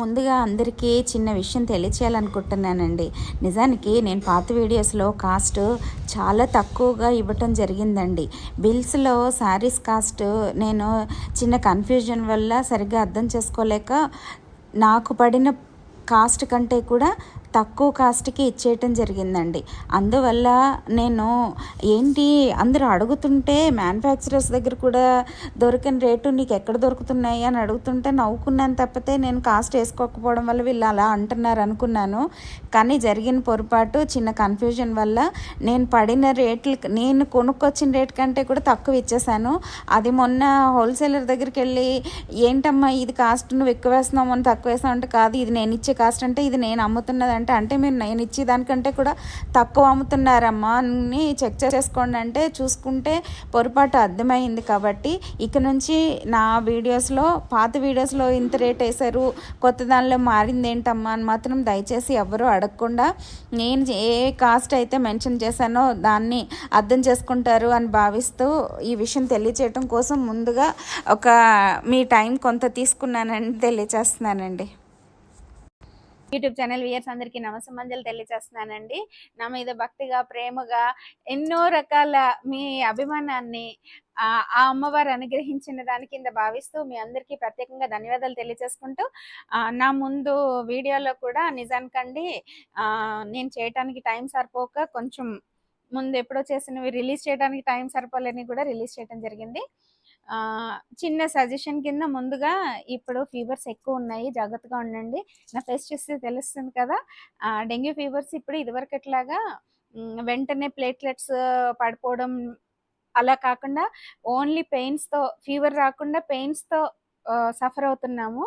ముందుగా అందరికీ చిన్న విషయం తెలియచేయాలనుకుంటున్నానండి. నిజానికి నేను పాత వీడియోస్లో కాస్ట్ చాలా తక్కువగా ఇవ్వటం జరిగిందండి. బిల్స్లో శారీస్ కాస్ట్ నేను చిన్న కన్ఫ్యూజన్ వల్ల సరిగ్గా అర్థం చేసుకోలేక నాకు పడిన కాస్ట్ కంటే కూడా తక్కువ కాస్ట్కి ఇచ్చేయటం జరిగిందండి. అందువల్ల నేను ఏంటి అందరూ అడుగుతుంటే మ్యానుఫ్యాక్చరర్స్ దగ్గర కూడా దొరికిన రేటు నీకు ఎక్కడ దొరుకుతున్నాయి అని అడుగుతుంటే నవ్వుకున్నాను తప్పితే నేను కాస్ట్ వేసుకోకపోవడం వల్ల వీళ్ళు అలా అంటున్నారు అనుకున్నాను. కానీ జరిగిన పొరపాటు చిన్న కన్ఫ్యూజన్ వల్ల నేను పడిన రేట్లు నేను కొనుక్కొచ్చిన రేట్ కంటే కూడా తక్కువ ఇచ్చేసాను. అది మొన్న హోల్సేలర్ దగ్గరికి వెళ్ళి ఏంటమ్మా ఇది కాస్ట్ నువ్వు ఎక్కువ వేస్తున్నావు అని తక్కువ వేస్తావు అంటే కాదు ఇది నేను ఇచ్చే కాస్ట్ అంటే ఇది నేను అమ్ముతున్నది అంటే అంటే మీరు నేను ఇచ్చే దానికంటే కూడా తక్కువ అమ్ముతున్నారమ్మా అని చెక్ చేసుకోండి అంటే చూసుకుంటే పొరపాటు అర్థమైంది కాబట్టి ఇక నుంచి నా వీడియోస్లో పాత వీడియోస్లో ఇంత రేట్ వేశారు కొత్త దానిలో మారింది ఏంటమ్మా అని మాత్రం దయచేసి ఎవరు అడగకుండా నేను ఏ కాస్ట్ అయితే మెన్షన్ చేశానో దాన్ని అర్థం చేసుకుంటారు అని భావిస్తూ ఈ విషయం తెలియచేయటం కోసం ముందుగా ఒక మీ టైం కొంత తీసుకున్నానని తెలియచేస్తున్నానండి. యూట్యూబ్ ఛానల్ వియర్స్ అందరికీ నమస్సమంజలు తెలియజేస్తున్నానండి. నా మీద భక్తిగా ప్రేమగా ఎన్నో రకాల మీ అభిమానాన్ని ఆ అమ్మవారు అనుగ్రహించిన దాని కింద భావిస్తూ మీ అందరికీ ప్రత్యేకంగా ధన్యవాదాలు తెలియజేసుకుంటూ నా ముందు వీడియోలో కూడా నిజానికండి నేను చేయటానికి టైం సరిపోక కొంచెం ముందు ఎప్పుడో చేసినవి రిలీజ్ చేయడానికి టైం సరిపోలేని కూడా రిలీజ్ చేయడం జరిగింది. చిన్న సజెషన్ కింద ముందుగా ఇప్పుడు ఫీవర్స్ ఎక్కువ ఉన్నాయి జాగ్రత్తగా ఉండండి. నా ఫేస్ చూస్తే తెలుస్తుంది కదా డెంగ్యూ ఫీవర్స్ ఇప్పుడు ఇదివరకట్లాగా వెంటనే ప్లేట్లెట్స్ పడిపోవడం అలా కాకుండా ఓన్లీ పెయిన్స్తో ఫీవర్ రాకుండా పెయిన్స్తో సఫర్ అవుతున్నాము.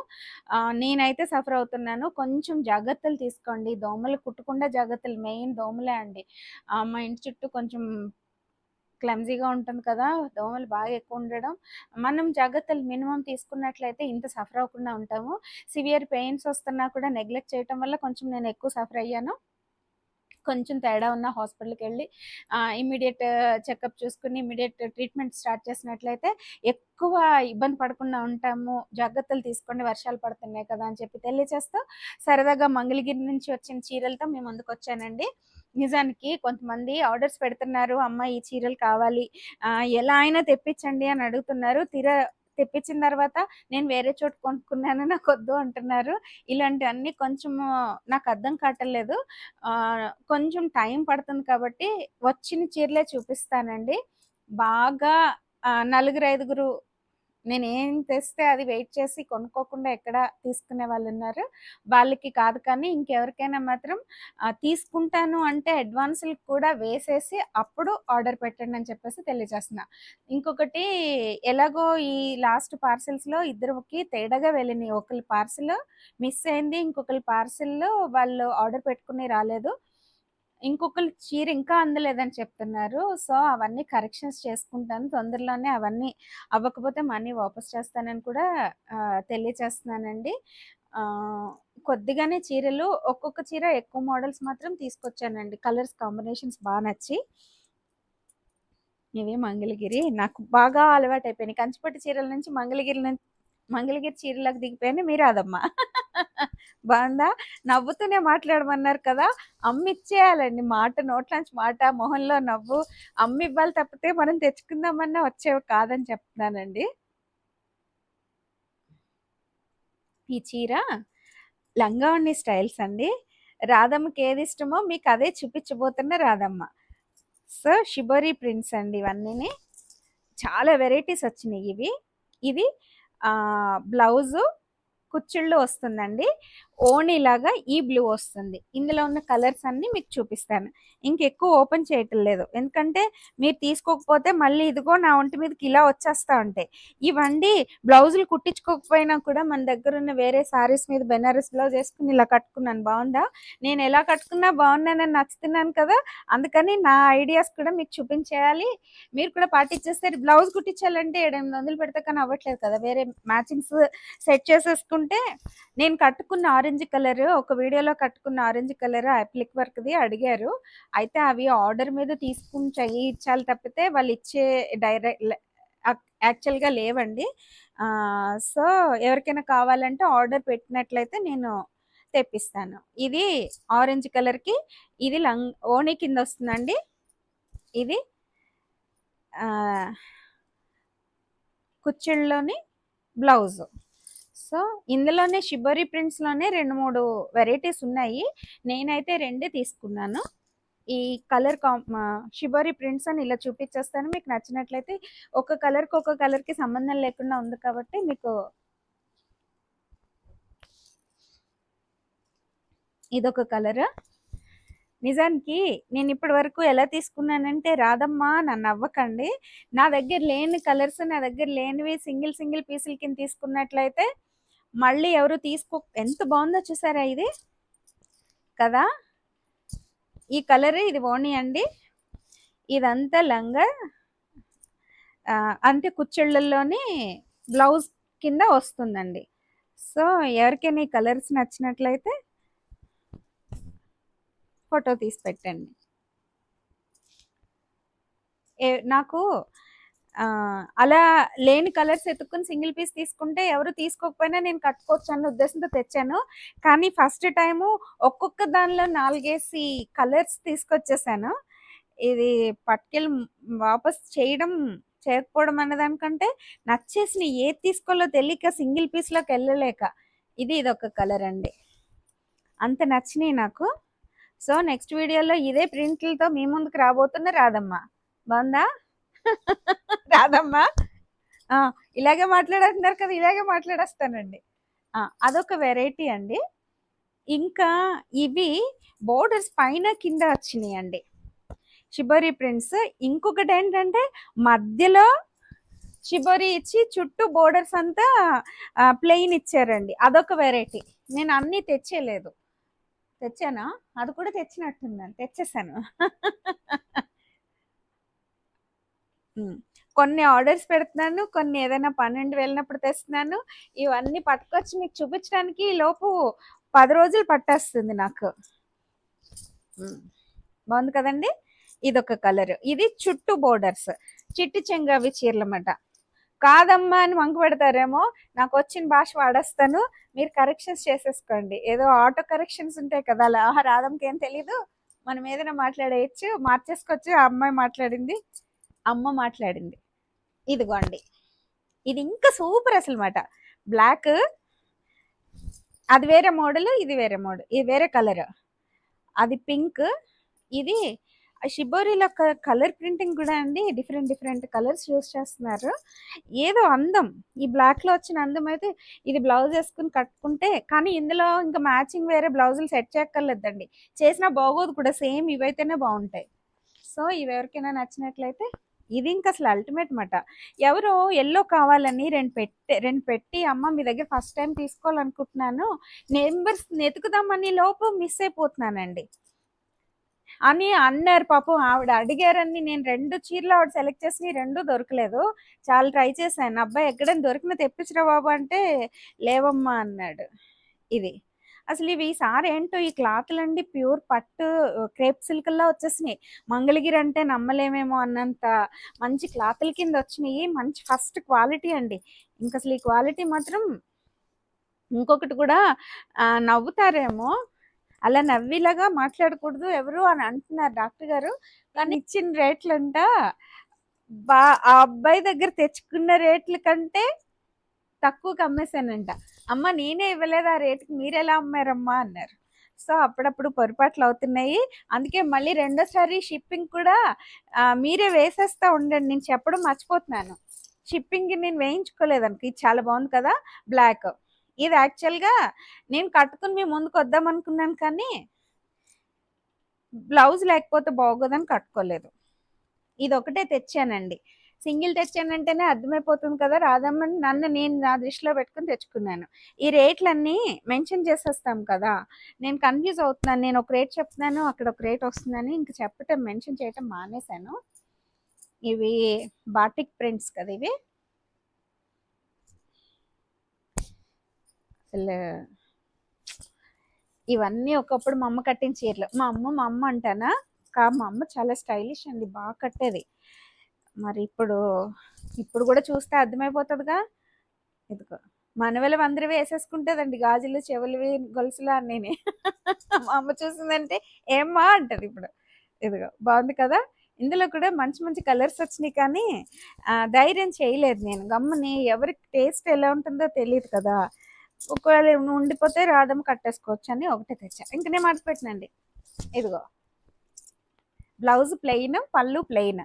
నేనైతే సఫర్ అవుతున్నాను. కొంచెం జాగ్రత్తలు తీసుకోండి. దోమలు కుట్టకుండా జాగ్రత్తలు మెయిన్ దోమలే అండి. మా ఇంటి చుట్టూ కొంచెం క్లమ్జీగా ఉంటుంది కదా దోమలు బాగా ఎక్కువ ఉండడం. మనం జాగ్రత్తలు మినిమం తీసుకున్నట్లయితే ఇంత సఫర్ అవ్వకుండా ఉంటాము. సివియర్ పెయిన్స్ వస్తున్నా కూడా నెగ్లెక్ట్ చేయటం వల్ల కొంచెం నేను ఎక్కువ సఫర్ అయ్యాను. కొంచెం తేడా ఉన్న హాస్పిటల్కి వెళ్ళి ఇమీడియట్ చెకప్ చూసుకుని ఇమీడియట్ ట్రీట్మెంట్ స్టార్ట్ చేసినట్లయితే ఎక్కువ ఇబ్బంది పడకుండా ఉంటాము. జాగ్రత్తలు తీసుకోండి వర్షాలు పడుతున్నాయి కదా అని చెప్పి తెలియచేస్తూ సరదాగా మంగళగిరి నుంచి వచ్చిన చీరలతో మేము ముందుకు వచ్చానండి. నిజానికి కొంతమంది ఆర్డర్స్ పెడుతున్నారు అమ్మ ఈ చీరలు కావాలి ఎలా అయినా తెప్పించండి అని అడుగుతున్నారు. తీరా తెప్పించిన తర్వాత నేను వేరే చోట కొనుక్కున్నాను నాకు వద్దు అంటున్నారు. ఇలాంటివన్నీ కొంచెం నాకు అర్థం కావట్లేదు కొంచెం టైం పడుతుంది కాబట్టి వచ్చిన చీరలే చూపిస్తానండి. బాగా నలుగురు ఐదుగురు నేను ఏం తెస్తే అది వెయిట్ చేసి కొనుక్కోకుండా ఎక్కడ తీసుకునే వాళ్ళు ఉన్నారు. వాళ్ళకి కాదు కానీ ఇంకెవరికైనా మాత్రం తీసుకుంటాను అంటే అడ్వాన్సులు కూడా వేసేసి అప్పుడు ఆర్డర్ పెట్టండి అని చెప్పేసి తెలియజేస్తున్నా. ఇంకొకటి ఎలాగో ఈ లాస్ట్ పార్సిల్స్లో ఇద్దరికి తేడాగా వెళ్ళినాయి. ఒకరి పార్సిల్ మిస్ అయింది ఇంకొకరి పార్సిల్లో వాళ్ళు ఆర్డర్ పెట్టుకుని రాలేదు. ఇంకొకరు చీర ఇంకా అందలేదని చెప్తున్నారు. సో అవన్నీ కరెక్షన్స్ చేసుకుంటాను. తొందరలోనే అవన్నీ అవ్వకపోతే మనీ వాపస్ చేస్తానని కూడా తెలియచేస్తున్నానండి. కొద్దిగానే చీరలు ఒక్కొక్క చీర ఎక్కువ మోడల్స్ మాత్రం తీసుకొచ్చానండి. కలర్స్ కాంబినేషన్స్ బాగా నచ్చి. ఇవి మంగళగిరి. నాకు బాగా అలవాటు అయిపోయినాయి కంచిపట్టు చీరల నుంచి మంగళగిరి నుంచి మంగళగిరి చీరలకు దిగిపోయాను. మీరు అదమ్మా బాగుందా? నవ్వుతూనే మాట్లాడమన్నారు కదా. అమ్మిచ్చేయాలండి. మాట నోట్లోంచి మాట మొహంలో నవ్వు. అమ్మి ఇవ్వాలి తప్పితే మనం తెచ్చుకుందామన్నా వచ్చేవి కాదని చెప్తున్నానండి. ఈ చీర లంగావణి స్టైల్స్ అండి. రాధమ్మకి ఏది ఇష్టమో మీకు అదే చూపించబోతున్న రాధమ్మ. సో షిబోరి ప్రింట్స్ అండి ఇవన్నీ చాలా వెరైటీస్ వచ్చినాయి ఇవి. ఇది బ్లౌజు కుచ్చిళ్ళు వస్తుందండి. ఓణిలాగా ఈ బ్లూ వస్తుంది. ఇందులో ఉన్న కలర్స్ అన్ని మీకు చూపిస్తాను. ఇంకెక్కువ ఓపెన్ చేయటం లేదు. ఎందుకంటే మీరు తీసుకోకపోతే మళ్ళీ ఇదిగో నా ఒంటి మీదకి ఇలా వచ్చేస్తా ఉంటాయి. ఇవండి బ్లౌజులు కుట్టించుకోకపోయినా కూడా మన దగ్గర ఉన్న వేరే సారీస్ మీద బెనారస్ బ్లౌజ్ వేసుకుని ఇలా కట్టుకున్నాను. బాగుందా? నేను ఎలా కట్టుకున్నా బాగున్నానని నచ్చుతున్నాను కదా? అందుకని నా ఐడియాస్ కూడా మీకు చూపించేయాలి. మీరు కూడా పాటించేస్తే బ్లౌజ్ కుట్టించాలంటే ఏడెనిమిది వందలు పెడితే కానీ అవ్వట్లేదు కదా? వేరే మ్యాచింగ్స్ సెట్ చేసేసుకుంటే నేను కట్టుకున్న ఆరెంజ్ కలర్ ఒక వీడియోలో కట్టుకున్న ఆరెంజ్ కలర్ అప్లిక్ వర్క్ది అడిగారు. అయితే అవి ఆర్డర్ మీద తీసుకుని చేయించాలి తప్పితే వాళ్ళు ఇచ్చే డైరెక్ట్ యాక్చువల్గా లేవండి. సో ఎవరికైనా కావాలంటే ఆర్డర్ పెట్టినట్లయితే నేను తెప్పిస్తాను. ఇది ఆరెంజ్ కలర్కి ఇది లంగ్ ఓణి కింద వస్తుందండి. ఇది కుచ్చిళ్ళలోని బ్లౌజు. సో ఇందులోనే షిబరి ప్రింట్స్లోనే రెండు మూడు వెరైటీస్ ఉన్నాయి. నేనైతే రెండే తీసుకున్నాను. ఈ కలర్ కాం షిబరి ప్రింట్స్ అని ఇలా చూపించేస్తాను. మీకు నచ్చినట్లయితే ఒక కలర్కి ఒక కలర్కి సంబంధం లేకుండా ఉంది కాబట్టి మీకు ఇదొక కలర్ నిజానికి నేను ఇప్పటి వరకు ఎలా తీసుకున్నానంటే రాదమ్మా నన్ను అవ్వకండి. నా దగ్గర లేని కలర్స్ నా దగ్గర లేనివి సింగిల్ సింగిల్ పీసుల కింద తీసుకున్నట్లయితే మళ్ళీ ఎవరు తీసుకో ఎంత బాగుందో చూసారా ఇది? కదా? ఈ కలర్ ఇది ఓణి అండి. ఇదంతా లంగా అంతే అంటే కుచ్చిళ్ళల్లోని బ్లౌజ్ కింద వస్తుందండి. సో ఎవరికైనా ఈ కలర్స్ నచ్చినట్లయితే ఫోటో తీసి పెట్టండి. ఏ- నాకు అలా లేని కలర్స్ ఎత్తుక్కుని సింగిల్ పీస్ తీసుకుంటే ఎవరు తీసుకోకపోయినా నేను కట్టుకోవచ్చు అన్న ఉద్దేశంతో తెచ్చాను. కానీ ఫస్ట్ టైము ఒక్కొక్క దానిలో నాలుగేసి కలర్స్ తీసుకొచ్చేసాను. ఇది పట్టుకెళ్ళి వాపస్ చేయడం చేయకపోవడం అన్నదానికంటే నచ్చేసిన ఏది తీసుకోవాలో తెలియక సింగిల్ పీస్లోకి వెళ్ళలేక. ఇది ఇది ఒక కలర్ అండి. అంత నచ్చినాయి నాకు. సో నెక్స్ట్ వీడియోలో ఇదే ప్రింట్లతో మీ ముందుకు రాబోతున్న రాదమ్మ బాగుందా? రాదమ్మా. ఇలాగే మాట్లాడుతున్నారు కదా ఇలాగే మాట్లాడేస్తానండి. అదొక వెరైటీ అండి. ఇంకా ఇవి బోర్డర్స్ పైన కింద వచ్చినాయి అండి షిబోరి ప్రింట్స్. ఇంకొకటి ఏంటంటే మధ్యలో షిబోరి ఇచ్చి చుట్టూ బోర్డర్స్ అంతా ప్లెయిన్ ఇచ్చారండి. అదొక వెరైటీ. నేను అన్నీ తెచ్చేయలేదు తెచ్చానా? అది కూడా తెచ్చినట్టున్నాను. తెచ్చేసాను. కొన్ని ఆర్డర్స్ పెడుతున్నాను కొన్ని ఏదైనా పన్నెండు వెళ్ళినప్పుడు తెస్తున్నాను. ఇవన్నీ పట్టుకొచ్చి మీకు చూపించడానికి లోపు పది రోజులు పట్టేస్తుంది నాకు. బాగుంది కదండి? ఇదొక కలర్. ఇది చుట్టూ బోర్డర్స్. చిట్టి చెంగవి చీరలమాట. కాదమ్మా అని వంక పెడతారేమో. నాకు వచ్చిన భాష వాడేస్తాను. మీరు కరెక్షన్స్ చేసేసుకోండి. ఏదో ఆటో కరెక్షన్స్ ఉంటాయి కదా అలా. ఆహా, ఏం తెలీదు. మనం ఏదైనా మాట్లాడేయచ్చు మార్చేసుకోవచ్చు. ఆ అమ్మాయి మాట్లాడింది. అమ్మ మాట్లాడింది. ఇదిగోండి. ఇది ఇంకా సూపర్ అసలు మాట. బ్లాక్ అది వేరే మోడల్ ఇది వేరే మోడల్ ఇది వేరే కలర్. అది పింక్ ఇది షిబోరిలో కలర్ ప్రింటింగ్ కూడా అండి. డిఫరెంట్ డిఫరెంట్ కలర్స్ యూస్ చేస్తున్నారు. ఏదో అందం. ఈ బ్లాక్లో వచ్చిన అందం అయితే ఇది బ్లౌజ్ వేసుకుని కట్టుకుంటే కానీ ఇందులో ఇంకా మ్యాచింగ్ వేరే బ్లౌజులు సెట్ చేయక్కర్లేదండి. చేసినా బాగోదు కూడా. సేమ్ ఇవైతేనే బాగుంటాయి. సో ఇవి ఎవరికైనా నచ్చినట్లయితే ఇది ఇంకా అసలు అల్టిమేట్ మాట. ఎవరో ఎల్లో కావాలని రెండు పెట్టి రెండు పెట్టి అమ్మ మీ దగ్గర ఫస్ట్ టైం తీసుకోవాలనుకుంటున్నాను నెంబర్స్ వెతుకుదామని లోపు మిస్ అయిపోతున్నానండి. అని అన్నారు పాపం ఆవిడ అడిగారని నేను రెండు చీరలు ఆవిడ సెలెక్ట్ చేసి రెండు దొరకలేదు. చాలా ట్రై చేశాను. అబ్బాయి ఎక్కడైనా దొరికినా తెప్పించరా బాబు అంటే లేవమ్మా అన్నాడు. ఇది. అసలు ఇవి ఈసారి ఏంటో ఈ క్లాత్లండి ప్యూర్ పట్టు క్రేప్ సిల్క్లా వచ్చేసినాయి. మంగళగిరి అంటే నమ్మలేమేమో అన్నంత మంచి క్లాతుల కింద వచ్చినాయి. మంచి ఫస్ట్ క్వాలిటీ అండి. ఇంకా అసలు ఈ క్వాలిటీ మాత్రం ఇంకొకటి కూడా నవ్వుతారేమో. అలా నవ్విలాగా మాట్లాడకూడదు ఎవరు అని అంటున్నారు డాక్టర్ గారు. కానీ ఇచ్చిన రేట్లంట బా ఆ అబ్బాయి దగ్గర తెచ్చుకున్న రేట్ల కంటే తక్కువకి అమ్మేశానంట. అమ్మ నేనే ఇవ్వలేదు ఆ రేటుకి మీరు ఎలా అమ్మారమ్మా అన్నారు. సో అప్పుడప్పుడు పొరపాట్లు అవుతున్నాయి. అందుకే మళ్ళీ రెండోసారి షిప్పింగ్ కూడా మీరే వేసేస్తా ఉండండి. నేను చెప్పడం మర్చిపోతున్నాను. షిప్పింగ్ నేను వేయించుకోలేదు అనుకో ఇది చాలా బాగుంది కదా బ్లాక్. ఇది యాక్చువల్గా నేను కట్టుకుని మీ ముందుకు వద్దాం అనుకున్నాను కానీ బ్లౌజ్ లేకపోతే బాగోదని కట్టుకోలేదు. ఇది ఒకటే తెచ్చానండి. సింగిల్ తెచ్చానంటేనే అర్థమైపోతుంది కదా రాదమ్మని నన్ను నేను నా దృష్టిలో పెట్టుకుని తెచ్చుకున్నాను. ఈ రేట్లన్నీ మెన్షన్ చేసేస్తాం కదా నేను కన్ఫ్యూజ్ అవుతున్నాను నేను ఒక రేట్ చెప్తున్నాను అక్కడ ఒక రేట్ వస్తుందని ఇంక చెప్పటం మెన్షన్ చేయటం మానేశాను. ఇవి బాటిక్ ప్రింట్స్ కదా ఇవి. అసలు ఇవన్నీ ఒకప్పుడు మా అమ్మ కట్టిన చీరలు. మా అమ్మ మా అమ్మ అంటానా? కా మా అమ్మ చాలా స్టైలిష్ అండి బాగా కట్టేది. మరి ఇప్పుడు ఇప్పుడు కూడా చూస్తే అర్థమైపోతుందిగా. ఇదిగో మనవలు అందరివి వేసేసుకుంటుందండి. గాజులు చెవులవి గొలుసులు అన్నీని. మా అమ్మ చూసిందంటే ఏమ్మా అంటది ఇప్పుడు. ఇదిగో బాగుంది కదా? ఇందులో కూడా మంచి మంచి కలర్స్ వచ్చినాయి కానీ ధైర్యం చేయలేదు నేను. గమ్మని ఎవరికి టేస్ట్ ఎలా ఉంటుందో తెలియదు కదా. ఒకవేళ ఉండిపోతే రాధమ్మ కట్టేసుకోవచ్చు అని ఒకటే తెచ్చా. ఇంక నేను మర్చిపెట్టినండి ఇదిగో బ్లౌజ్ ప్లెయిన్ పళ్ళు ప్లెయిన్.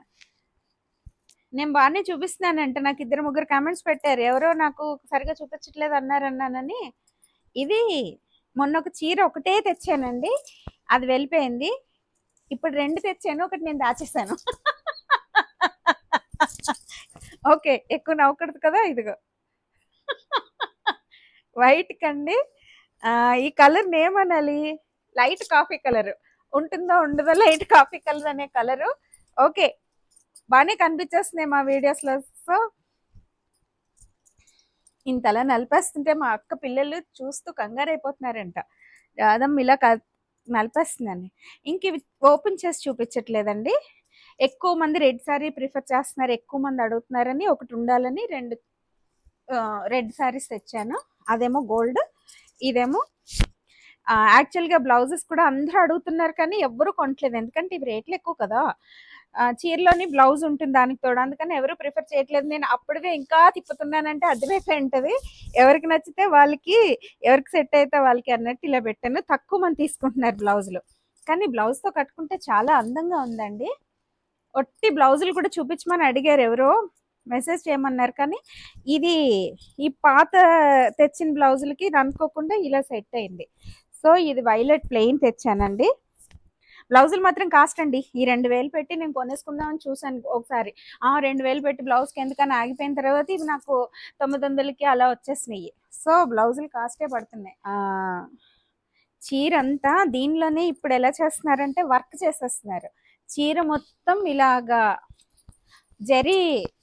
నేను బాగానే చూపిస్తున్నానంటే. నాకు ఇద్దరు ముగ్గురు కామెంట్స్ పెట్టారు. ఎవరో నాకు సరిగా చూపించట్లేదు అన్నారు అన్నానని. ఇది మొన్న ఒక చీర ఒకటే తెచ్చానండి. అది వెళ్ళిపోయింది. ఇప్పుడు రెండు తెచ్చాను ఒకటి నేను దాచేసాను ఓకే ఎక్కువ నవ్వకూడదు కదా ఇదిగో. వైట్ కండి. ఈ కలర్ నేమనాలి? లైట్ కాఫీ కలర్ ఉంటుందో ఉండదో? లైట్ కాఫీ కలర్ అనే కలరు ఓకే బాగానే కనిపించేస్తున్నాయి మా వీడియోస్లో సో ఇంతలా నలిపేస్తుంటే మా అక్క పిల్లలు చూస్తూ కంగారు అయిపోతున్నారంట రాదమ్మ ఇలా క నలిపేస్తుందని ఇంక ఇవి ఓపెన్ చేసి చూపించట్లేదండి. ఎక్కువ మంది రెడ్ సారీ ప్రిఫర్ చేస్తున్నారు ఎక్కువ మంది అడుగుతున్నారని ఒకటి ఉండాలని రెండు రెడ్ శారీస్ తెచ్చాను. అదేమో గోల్డ్ ఇదేమో యాక్చువల్గా బ్లౌజెస్ కూడా అందరూ అడుగుతున్నారు కానీ ఎవ్వరు కొనట్లేదు. ఎందుకంటే ఇవి రేట్లు ఎక్కువ కదా. చీరలోని బ్లౌజ్ ఉంటుంది దానికి తోడు. అందుకని ఎవరు ప్రిఫర్ చేయట్లేదు. నేను అప్పుడే ఇంకా తిప్పుతున్నానంటే అర్థమైపోయి ఉంటుంది. ఎవరికి నచ్చితే వాళ్ళకి ఎవరికి సెట్ అయితే వాళ్ళకి అన్నట్టు ఇలా పెట్టాను. తక్కువ మంది తీసుకుంటున్నారు బ్లౌజులు. కానీ బ్లౌజ్తో కట్టుకుంటే చాలా అందంగా ఉందండి. ఒట్టి బ్లౌజులు కూడా చూపించమని అడిగారు ఎవరో మెసేజ్ చేయమన్నారు. కానీ ఇది ఈ పాత తెచ్చిన బ్లౌజులకి ఇది అనుకోకుండా ఇలా సెట్ అయింది. సో ఇది వైలెట్ ప్లెయిన్ తెచ్చానండి. బ్లౌజులు మాత్రం కాస్ట్ అండి. ఈ రెండు వేలు పెట్టి నేను కొనేసుకుందామని చూసాను ఒకసారి. ఆ రెండు వేలు పెట్టి బ్లౌజ్కి ఎందుకని ఆగిపోయిన తర్వాత ఇవి నాకు తొమ్మిది వందలకి అలా వచ్చేసినాయి. సో బ్లౌజులు కాస్టే పడుతున్నాయి. చీర అంతా దీనిలోనే ఇప్పుడు ఎలా చేస్తున్నారంటే వర్క్ చేసేస్తున్నారు. చీర మొత్తం ఇలాగా జరీ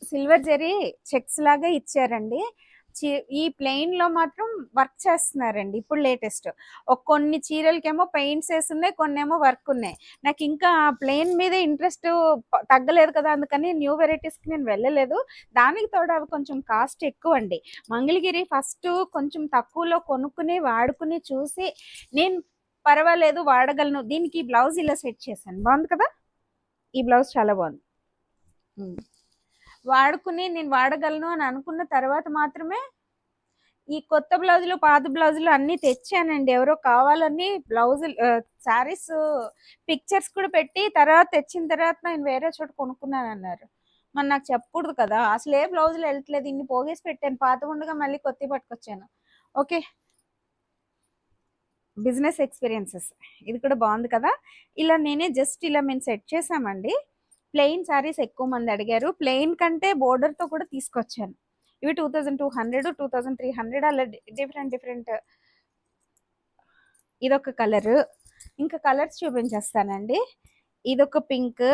సిల్వర్ జరీ చెక్స్ లాగా ఇచ్చారండి. ఈ ప్లెయిన్లో మాత్రం వర్క్ చేస్తున్నారండి. ఇప్పుడు లేటెస్ట్. ఒక కొన్ని చీరలకేమో పెయింట్స్ వేసి ఉన్నాయి కొన్ని ఏమో వర్క్ ఉన్నాయి. నాకు ఇంకా ప్లెయిన్ మీద ఇంట్రెస్ట్ తగ్గలేదు కదా అందుకని న్యూ వెరైటీస్కి నేను వెళ్ళలేదు. దానికి తోడు అవి కొంచెం కాస్ట్ ఎక్కువ అండి మంగళగిరి ఫస్ట్ కొంచెం తక్కువలో కొనుక్కుని వాడుకుని చూసి నేను పర్వాలేదు వాడగలను. దీనికి బ్లౌజ్ ఇలా సెట్ చేశాను. బాగుంది కదా? ఈ బ్లౌజ్ చాలా బాగుంది. వాడుకుని నేను వాడగలను అని అనుకున్న తర్వాత మాత్రమే ఈ కొత్త బ్లౌజులు పాత బ్లౌజులు అన్నీ తెచ్చానండి. ఎవరో కావాలని బ్లౌజులు శారీస్ పిక్చర్స్ కూడా పెట్టి తర్వాత తెచ్చిన తర్వాత నేను వేరే చోట కొనుక్కున్నాను అన్నారు మరి నాకు చెప్పకూడదు కదా. అసలు ఏ బ్లౌజులు వెళ్ళట్లేదు. ఇన్ని పోగేసి పెట్టాను. పాత ఉండగా మళ్ళీ కొత్త పట్టుకొచ్చాను. ఓకే. Business experiences. ఇది కూడా బాగుంది కదా. ఇలా నేనే జస్ట్ ఇలా మేము సెట్ చేసామండి. ప్లెయిన్ శారీస్ ఎక్కువ మంది అడిగారు. ప్లెయిన్ కంటే బోర్డర్తో కూడా తీసుకొచ్చాను. ఇవి two thousand two hundred two thousand three hundred అలా డిఫరెంట్ డిఫరెంట్ ఇదొక కలర్. ఇంకా కలర్స్ చూపించేస్తానండి. ఇదొక పింక్.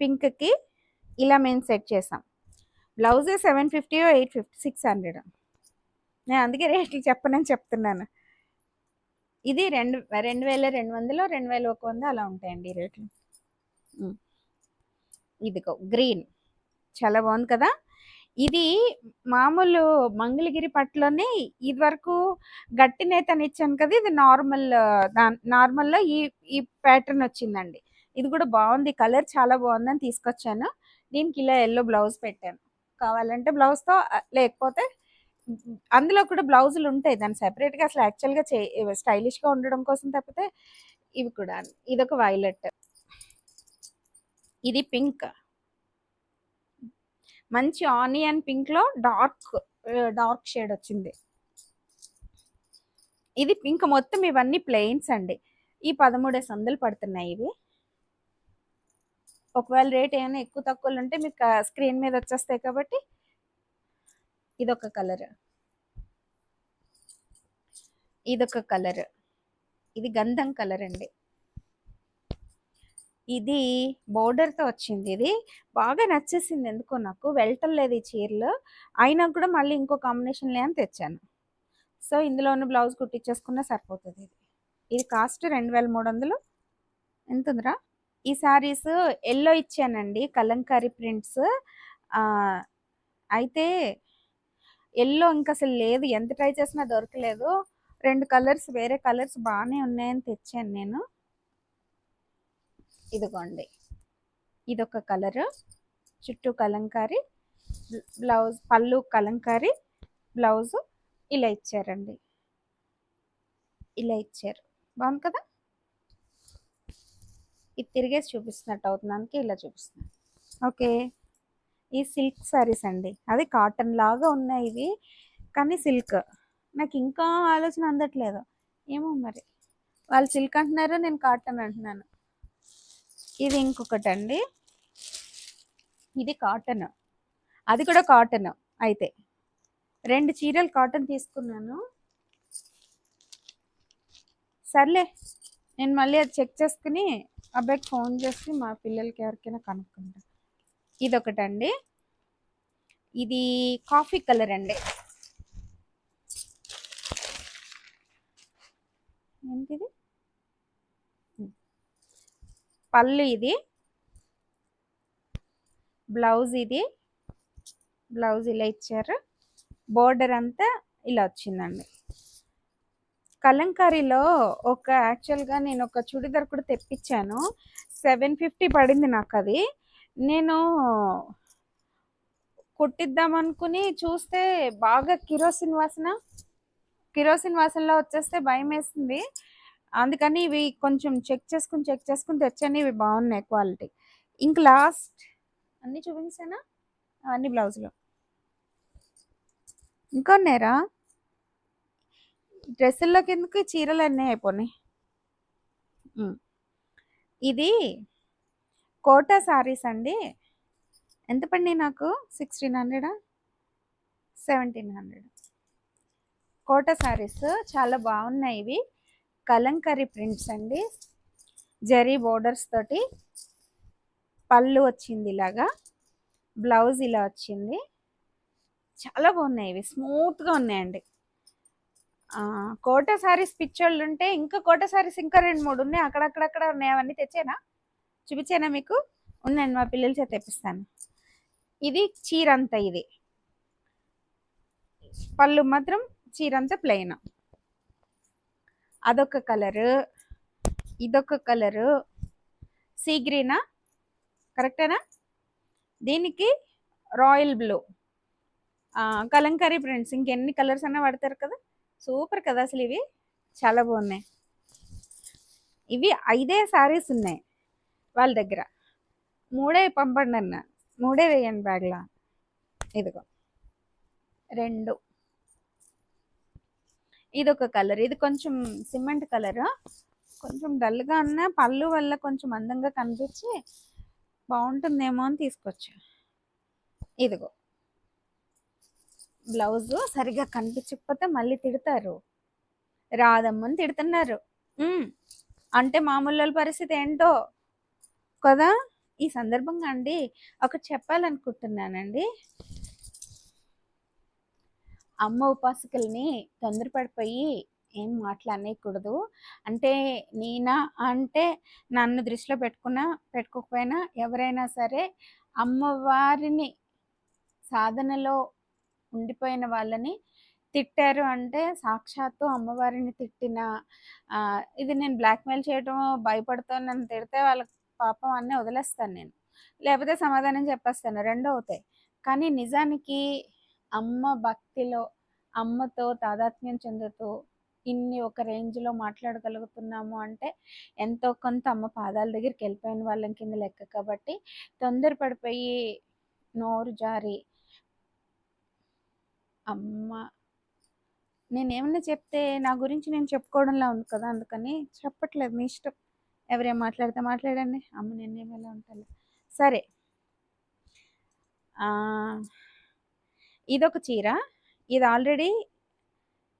పింక్కి ఇలా మేము సెట్ చేసాం. Blouse seven fifty eight fifty six hundred. నేను అందుకే రేట్లు చెప్పనని చెప్తున్నాను. ఇది రెండు రెండు వేల రెండు వందలు రెండు వేల ఒక వంద అలా ఉంటాయండి రేట్లు. ఇదిగో గ్రీన్. చాలా బాగుంది కదా? ఇది మామూలు మంగళగిరి పట్టులోనే ఇది వరకు గట్టి నేతని ఇచ్చాను కదా ఇది నార్మల్ నార్మల్లో ఈ ఈ ప్యాటర్న్ వచ్చిందండి. ఇది కూడా బాగుంది కలర్ చాలా బాగుందని తీసుకొచ్చాను. దీనికి ఇలా ఎల్లో బ్లౌజ్ పెట్టాను. కావాలంటే బ్లౌజ్తో లేకపోతే అందులో కూడా బ్లౌజులు ఉంటాయి దాన్ని సెపరేట్గా అసలు యాక్చువల్గా చే స్టైలిష్గా ఉండడం కోసం తప్పితే ఇవి కూడా ఇదొక వైలెట్. ఇది పింక్. మంచి ఆనియన్ పింక్లో డార్క్ డార్క్ షేడ్ వచ్చింది. ఇది పింక్ మొత్తం ఇవన్నీ ప్లెయిన్స్ అండి. ఈ పదమూడే సందులు పడుతున్నాయి ఇవి. ఒకవేళ రేట్ ఏమైనా ఎక్కువ తక్కువలు ఉంటే మీకు స్క్రీన్ మీద వచ్చేస్తాయి కాబట్టి ఇదొక కలర్. ఇదొక కలర్. ఇది గంధం కలర్ అండి ఇది బోర్డర్తో వచ్చింది ఇది. బాగా నచ్చేసింది ఎందుకో నాకు. వెళ్ళటలేదు ఈ చీరలు. అయినా కూడా మళ్ళీ ఇంకో కాంబినేషన్ అని తెచ్చాను. సో ఇందులో ఉన్న బ్లౌజ్ కుట్టించేసుకున్నా సరిపోతుంది ఇది. ఇది కాస్ట్ రెండు వేల మూడు వందలు. ఎంత ఉందిరా ఈ శారీస్ ఎల్లో ఇచ్చానండి. కలంకారీ ప్రింట్స్. అయితే ఎల్లో ఇంకా అసలు లేదు. ఎంత ట్రై చేసినా దొరకలేదు. రెండు కలర్స్ వేరే కలర్స్ బాగానే ఉన్నాయని తెచ్చాను నేను. ఇదిగోండి. ఇదొక కలరు. చుట్టూ కలంకారీ బ్లౌజ్ పళ్ళు కలంకారీ బ్లౌజు ఇలా ఇచ్చారండి. ఇలా ఇచ్చారు. బాగుంది కదా? ఇది తిరిగేసి చూపిస్తున్నట్టు అవుతున్నానికి ఇలా చూపిస్తున్నాను ఓకే. ఈ సిల్క్ శారీస్ అండి. అది కాటన్ లాగా ఉన్నాయి ఇవి కానీ సిల్క్. నాకు ఇంకా ఆలోచన అందట్లేదు. ఏమో మరి. వాళ్ళు సిల్క్ అంటున్నారు నేను కాటన్ అంటున్నాను? ఇది ఇంకొకటి అండి ఇది కాటన్. అది కూడా కాటన్ అయితే. రెండు చీరలు కాటన్ తీసుకున్నాను. సర్లే నేను మళ్ళీ అది చెక్ చేసుకుని అబ్బాయికి ఫోన్ చేసి మా పిల్లలకి ఎవరికైనా కనుక్కుంటా. ఇది ఒకటండి ఇది కాఫీ కలర్ అండి. ఏంటిది? పళ్ళు ఇది బ్లౌజ్ ఇది బ్లౌజ్ ఇలా ఇచ్చారు. బోర్డర్ అంతా ఇలా వచ్చిందండి. కలంకారీలో ఒక యాక్చువల్గా నేను ఒక చుడిదార్ కూడా తెప్పించాను. సెవెన్ ఫిఫ్టీ పడింది నాకు అది. నేను కుట్టిద్దాం అనుకుని చూస్తే బాగా కిరోసిన్ వాసన కిరోసిన్ వాసనలో వచ్చేస్తే భయం వేసింది అందుకని ఇవి కొంచెం చెక్ చేసుకుని చెక్ చేసుకుని తెచ్చాను. ఇవి బాగున్నాయి క్వాలిటీ. ఇంక లాస్ట్ అన్నీ చూపించానా? అన్ని బ్లౌజ్లో. ఇంకా ఉన్నాయరా? డ్రెస్సుల్లో కిందకి చీరలు అన్నీ అయిపోయినాయి. ఇది కోటా సారీస్ అండి. ఎంత పడినాయి నాకు? సిక్స్టీన్ హండ్రెడా సెవెంటీన్ హండ్రెడ్ కోటా సారీస్ చాలా బాగున్నాయి ఇవి. కలంకరీ ప్రింట్స్ అండి. జరీ బోర్డర్స్ తోటి పళ్ళు వచ్చింది ఇలాగా. బ్లౌజ్ ఇలా వచ్చింది. చాలా బాగున్నాయి ఇవి. స్మూత్గా ఉన్నాయండి. కోట సారీస్ పిచ్చోళ్ళు ఉంటే ఇంకా కోట సారీస్ ఇంకా రెండు మూడు ఉన్నాయి. అక్కడక్కడక్కడ ఉన్నాయి. అవన్నీ తెచ్చానా? చూపించానా మీకు? ఉన్నాయండి. మా పిల్లల చేత తెప్పిస్తాను. ఇది చీర అంతా ఇది. పళ్ళు మాత్రం చీర అంతా ప్లెయిన్ అదొక కలరు. ఇదొక కలరు. సీ గ్రీనా? కరెక్టేనా? దీనికి రాయల్ బ్లూ. కలంకారీ ప్రింట్స్. ఇంకెన్ని కలర్స్ అన్నా పడతారు కదా? సూపర్ కదా అసలు ఇవి. చాలా బాగున్నాయి. ఇవి ఐదే శారీస్ ఉన్నాయి వాళ్ళ దగ్గర. మూడే పంపండి అన్న. మూడే వేయండి బ్యాగ్లా. ఇదిగో. రెండు. ఇది ఒక కలర్. ఇది కొంచెం సిమెంట్ కలర్? కొంచెం డల్గా ఉన్న పళ్ళు వల్ల కొంచెం అందంగా కనిపించి బాగుంటుందేమో అని తీసుకొచ్చా. ఇదిగో. బ్లౌజ్ సరిగా కనిపించకపోతే మళ్ళీ తిడతారు. రాదమ్మని తిడుతున్నారు. అంటే మామూలు పరిస్థితి ఏంటో? కదా? ఈ సందర్భంగా అండి ఒకటి చెప్పాలనుకుంటున్నానండి. అమ్మ ఉపాసకుల్ని తొందరపడిపోయి ఏం మాట్లాడనేయకూడదు అంటే నేనా అంటే నన్ను దృష్టిలో పెట్టుకున్నా పెట్టుకోకపోయినా ఎవరైనా సరే అమ్మవారిని సాధనలో ఉండిపోయిన వాళ్ళని తిట్టారు అంటే సాక్షాత్తు అమ్మవారిని తిట్టిన ఇది నేను బ్లాక్మెయిల్ చేయడం భయపడుతూ నన్ను తిడితే వాళ్ళ పాపం అన్నీ వదిలేస్తాను నేను. లేకపోతే సమాధానం చెప్పేస్తాను. రెండో అవుతాయి. కానీ నిజానికి అమ్మ భక్తిలో అమ్మతో తాదాత్మ్యం చెందుతూ ఇన్ని ఒక రేంజ్లో మాట్లాడగలుగుతున్నాము అంటే ఎంతో కొంత అమ్మ పాదాల దగ్గరికి వెళ్ళిపోయిన వాళ్ళం కింద లెక్క. కాబట్టి తొందరపడిపోయి నోరు జారి అమ్మ నేనేమన్నా చెప్తే నా గురించి నేను చెప్పుకోవడంలా ఉంది కదా అందుకని చెప్పట్లేదు మీ ఇష్టం. ఎవరేం మాట్లాడితే మాట్లాడండి. అమ్మ నేనేమి ఎలా ఉంటాను సరే. ఆ, ఇదొక చీర. ఇది ఆల్రెడీ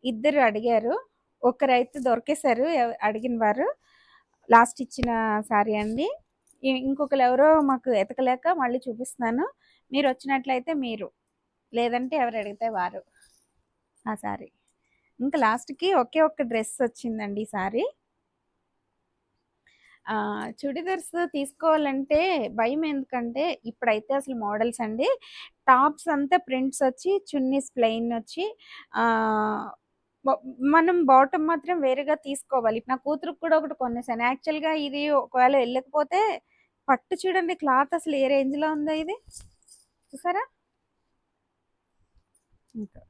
ఇద్దరు అడిగారు. ఒకరైతే దొరికేశారు అడిగిన వారు లాస్ట్ ఇచ్చిన సారీ అండి. ఇంకొకరు ఎవరో మాకు ఎతకలేక మళ్ళీ చూపిస్తున్నాను. మీరు వచ్చినట్లయితే మీరు. లేదంటే ఎవరు అడిగితే వారు. ఆ సారీ. ఇంకా లాస్ట్కి ఒకే ఒక్క డ్రెస్ వచ్చిందండి ఈ సారీ. చుడిదార్స్ తీసుకోవాలంటే భయం ఎందుకంటే, ఇప్పుడైతే అసలు మోడల్స్ అండి. టాప్స్ అంతా ప్రింట్స్ వచ్చి, చున్నీస్ ప్లెయిన్ వచ్చి మనం బాటమ్ మాత్రం వేరేగా తీసుకోవాలి. నా కూతురు కూడా ఒకటి కొనేసాను. యాక్చువల్‌గా ఇది ఒకవేళ వెళ్ళకపోతే పట్టు చూడండి క్లాత్ అసలు ఏ రేంజ్‌లో ఉందో ఇది. చూసారా? ఇంకా.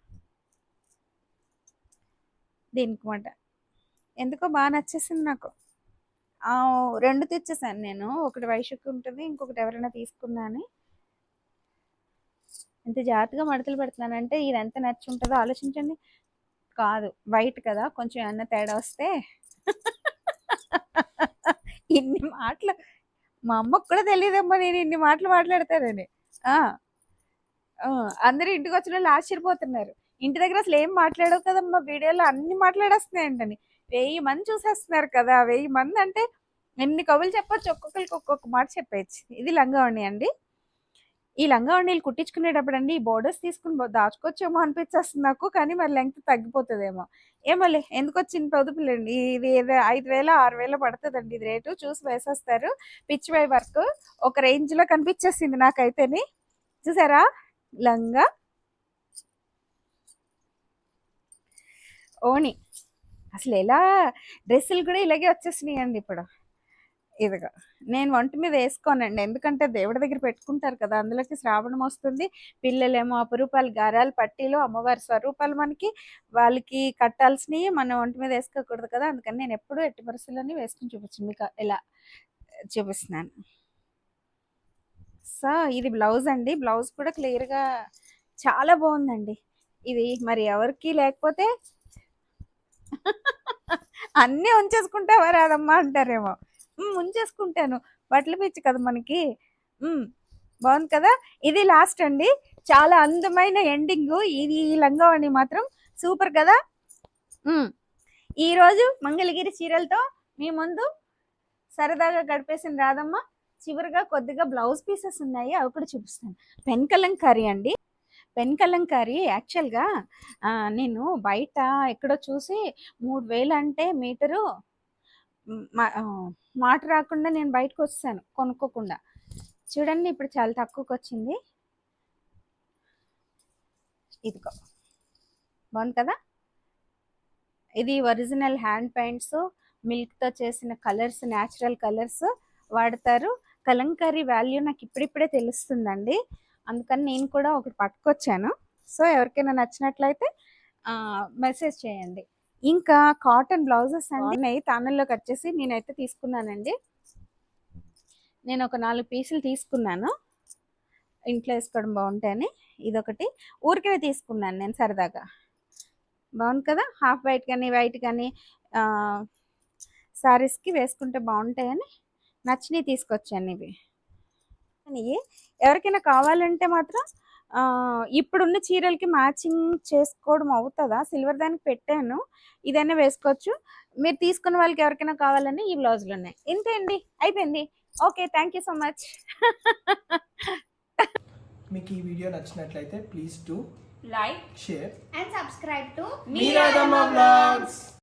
దీనికి మాట. ఎందుకో బాగా నచ్చేసింది నాకు. రెండు తెచ్చేసాను నేను. ఒకటి వైషుకి ఉంటుంది ఇంకొకటి ఎవరైనా తీసుకున్నాను అని. ఎంత జాగ్రత్తగా మడతలు పెడుతున్నానంటే నచ్చి ఉంటుందో ఆలోచించండి. కాదు. వైట్ కదా! కొంచెం ఏమన్నా తేడా వస్తే ఇన్ని మాటలు మా అమ్మకు కూడా తెలియదమ్మా నేను ఇన్ని మాటలు మాట్లాడతానని. అందరు ఇంటికి వచ్చిన వాళ్ళు ఆశ్చర్యపోతున్నారు. ఇంటి దగ్గర అసలు ఏం మాట్లాడవు కదమ్మా వీడియోలో అన్ని మాట్లాడేస్తున్నాయేంటని. వెయ్యి మంది చూసేస్తున్నారు కదా! వెయ్యి మంది అంటే ఎన్ని కవులు చెప్పొచ్చు. ఒక్కొక్కరికి ఒక్కొక్క మాట చెప్పేయచ్చు. ఇది లంగా అండి. ఈ లంగా కుట్టించుకునేటప్పుడు అండి ఈ బోర్డర్స్ తీసుకుని దాచుకోవచ్చేమో అనిపించేస్తుంది నాకు. కానీ మరి లెంగ్త్ తగ్గిపోతుందేమో ఏమోలే ఎందుకొచ్చిన పొదుపులండి. ఇది ఏదో 5000 6000 పడుతుందండి ఇది రేటు. చూసి వేసేస్తారు. పిచ్ వై వర్క్ ఒక రేంజ్‌లో కనిపించేసింది నాకైతేని. చూసారా? లంగా ఓణి. అసలు ఎలా డ్రెస్సులు కూడా ఇలాగే వచ్చేసినాయండి ఇప్పుడు. ఇదిగా నేను వంట మీద వేసుకోనండి ఎందుకంటే దేవుడి దగ్గర పెట్టుకుంటారు కదా! అందులోకి శ్రావణం వస్తుంది. పిల్లలేమో అపురూపాలు గారాలు పట్టీలు అమ్మవారి స్వరూపాలు మనకి. వాళ్ళకి కట్టాల్సినవి మనం వంట మీద వేసుకోకూడదు కదా! అందుకని నేను ఎప్పుడూ ఎట్టి పరిస్థితుల్లోనే వేసుకొని చూపించింది మీకు ఇలా చూపిస్తున్నాను. సో, ఇది బ్లౌజ్ అండి. బ్లౌజ్ కూడా క్లియర్‌గా చాలా బాగుందండి ఇది మరి ఎవరికీ లేకపోతే అన్నీ ఉంచేసుకుంటావా రాదమ్మా అంటారేమో. ఉంచేసుకుంటాను. బట్టల పిచ్చి కదా మనకి. బాగుంది కదా! ఇది లాస్ట్ అండి. చాలా అందమైన ఎండింగ్ ఇది ఈ లంగవాణి మాత్రం సూపర్ కదా! ఈరోజు మంగళగిరి చీరలతో మీ ముందు సరదాగా గడిపేసిన రాదమ్మ చివరిగా కొద్దిగా బ్లౌజ్ పీసెస్ ఉన్నాయి. అవి కూడా చూపిస్తాను. పెన్ కలంకారీ అండి. పెన్ కలంకారీ యాక్చువల్‌గా నేను బయట ఎక్కడో చూసి 3000 అంటే మీటరు మాట రాకుండా నేను బయటకు వచ్చాను కొనుక్కోకుండా. చూడండి ఇప్పుడు చాలా తక్కువకొచ్చింది. ఇదిగో. బాగుంది కదా! ఇది ఒరిజినల్ హ్యాండ్ పెయింట్స్ మిల్క్‌తో చేసిన కలర్స్ న్యాచురల్ కలర్స్ వాడతారు. కలంకారీ వాల్యూ నాకు ఇప్పుడిప్పుడే తెలుస్తుందండి. అందుకని నేను కూడా ఒకటి పట్టుకొచ్చాను. సో, ఎవరికైనా నచ్చినట్లయితే మెసేజ్ చేయండి. ఇంకా కాటన్ బ్లౌజెస్ అండి ఉన్నాయి. తానల్లో కట్ చేసి నేనైతే తీసుకున్నానండి. నేను ఒక 4 పీసులు తీసుకున్నాను. ఇంట్లో ఏసుకోవడం బావుంటాయని. ఇదొకటి. ఊరికనే తీసుకున్నాను నేను సరదాగా. బావుంది కదా! హాఫ్ వైట్ గాని, వైట్ ఆహ్, శారీస్‌కి వేసుకుంటే బావుంటాయని నచ్చినయి తీసుకొచ్చాను ఇవి. ఇయి ఎవరికైనా కావాలంటే మాత్రం ఇప్పుడున్న చీరలకి మ్యాచింగ్ చేసుకోవడం అవుతదా? సిల్వర్ దానికి పెట్టాను. ఇదైనా వేసుకోవచ్చు. మీరు తీసుకున్న వాళ్ళకి ఎవరికైనా కావాలని ఈ బ్లౌజులున్నాయి. ఇంతే అండి. అయిపోయింది. Okay. Thank you so much. మీకు ఈ వీడియో నచ్చినట్లయితే please do like share subscribe to మీరాదమ్మ వ్లాగ్స్